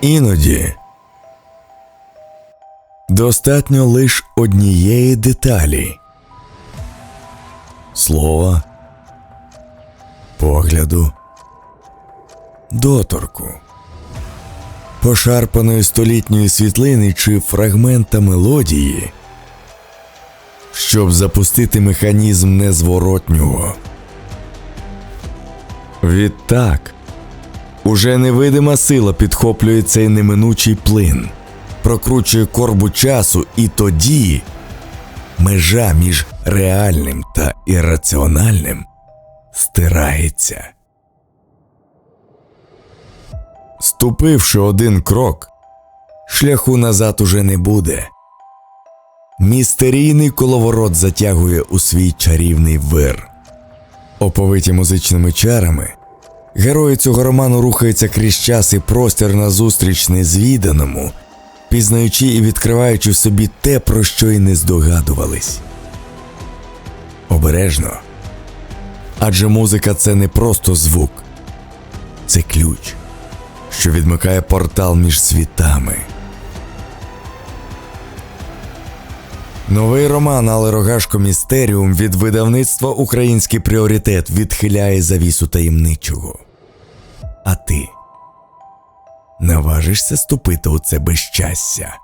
Іноді. Достатньо лише однієї деталі. Слова, погляду, доторку, пошарпаної столітньої світлини чи фрагмента мелодії, щоб запустити механізм незворотнього. Відтак, уже невидима сила підхоплює цей неминучий плин, прокручує корбу часу, і тоді межа між реальним та ірраціональним стирається. Ступивши один крок, шляху назад уже не буде. Містерійний коловорот затягує у свій чарівний вир. Оповиті музичними чарами, герої цього роману рухаються крізь час і простір назустріч незвіданому, пізнаючи і відкриваючи в собі те, про що й не здогадувались. Обережно. Адже музика це не просто звук, це ключ, що відмикає портал між світами. Новий роман Але Рогашко Містеріум від видавництва Український пріоритет відхиляє завісу таємничого. А ти наважишся ступити у це безщастя?